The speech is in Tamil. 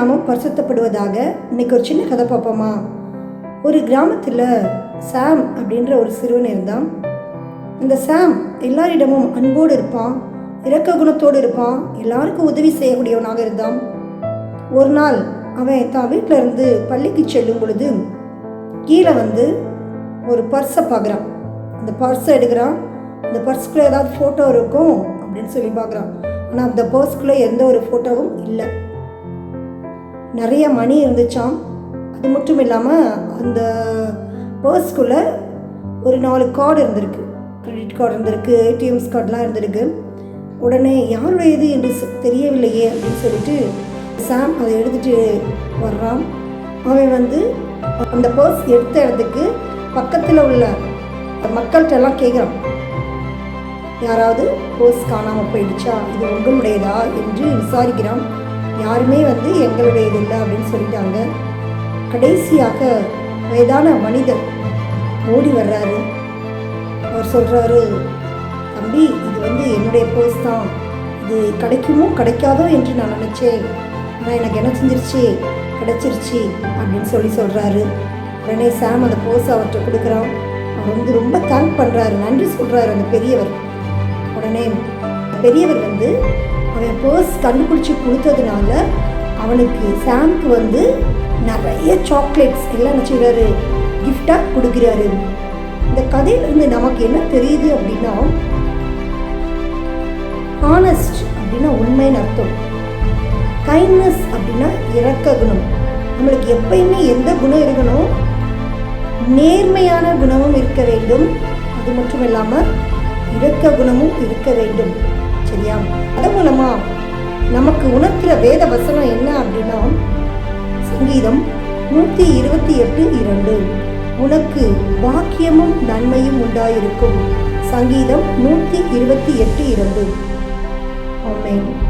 நாமம் பரிசுத்தப்படுவதாக இன்னைக்கு ஒரு சின்ன கதை பார்ப்போமா? ஒரு கிராமத்தில் சாம் அப்படின்ற ஒரு சிறுவன் இருந்தான். இந்த சாம் எல்லாரிடமும் அன்போடு இருப்பான் இரக்க குணத்தோடு இருப்பான் எல்லாருக்கும் உதவி செய்யக்கூடியவனாக இருந்தான். ஒரு நாள் அவன் தான் வீட்டில் இருந்து பள்ளிக்கு செல்லும் பொழுது கீழே வந்து ஒரு பர்ஸை பார்க்குறான். அந்த பர்ஸை எடுக்கிறான். அந்த பர்ஸ்க்குள்ளே ஏதாவது ஃபோட்டோ இருக்கும் அப்படின்னு சொல்லி பார்க்குறான். ஆனால் அந்த பர்ஸ்க்குள்ளே எந்த ஒரு ஃபோட்டோவும் இல்லை. நிறைய மணி இருந்துச்சாம். அது மட்டும் இல்லாமல் அந்த பர்ஸ்க்குள்ளே ஒரு நாலு கார்டு இருந்திருக்கு. கிரெடிட் கார்டு இருந்திருக்கு ஏடிஎம்ஸ் கார்டெலாம் இருந்திருக்கு. உடனே யாருடையது என்று தெரியவில்லையே அப்படின்னு சொல்லிட்டு சாம் அதை எடுத்துகிட்டு வர்றான். அவன் வந்து அந்த பர்ஸ் எடுத்த இடத்துக்கு பக்கத்தில் உள்ள மக்கள்கிட்ட எல்லாம் கேட்குறான் யாராவது பர்ஸ் காணாமல் போயிடுச்சா? இது உங்களுடையதா என்று விசாரிக்கிறான். யாருமே வந்து எங்களுடைய இது இல்லை அப்படின்னு சொல்லிட்டாங்க. கடைசியாக வயதான மனிதர் ஓடி வர்றாரு. அவர் சொல்கிறாரு தம்பி இது வந்து என்னுடைய பர்ஸ் தான். இது கிடைக்குமோ கிடைக்காதோ என்று நான் நினச்சேன். ஆனால் எனக்கு என்ன செஞ்சிருச்சு? கிடச்சிருச்சு அப்படின்னு சொல்லி சொல்கிறாரு உடனே சாம் அந்த பர்ஸ் அவர்கிட்ட கொடுக்குறான். அவர் வந்து ரொம்ப தேங்க் பண்ணுறாரு நன்றி சொல்கிறாரு அந்த பெரியவர். உடனே பெரியவர் வந்து அவன் பர்ஸ் கண்டுபிடிச்சி கொடுத்ததுனால அவனுக்கு சாம்க்கு வந்து நிறைய சாக்லேட்ஸ் எல்லாம் நினச்சிக்கிறாரு கிஃப்டாக கொடுக்குறாரு. இந்த கதையிலேருந்து நமக்கு என்ன தெரியுது அப்படின்னா ஹானஸ்ட் அப்படின்னா உண்மைன்னு அர்த்தம். கைண்ட்னஸ் அப்படின்னா இறக்க குணம். நம்மளுக்கு எப்பயுமே எந்த குணம் இருக்கணும்? நேர்மையான குணமும் இருக்க வேண்டும். அது மட்டும் இல்லாமல் இறக்க குணமும் இருக்க வேண்டும். சரியா? அதன் மூலமா நமக்கு உணர்த்துற வேத வசனம் என்ன அப்படின்னா சங்கீதம் நூற்றி இருபத்தி எட்டு இரண்டு. உனக்கு பாக்கியமும் நன்மையும் உண்டாயிருக்கும். சங்கீதம் நூற்றி இருபத்தி எட்டு இரண்டு. ஆமேன்.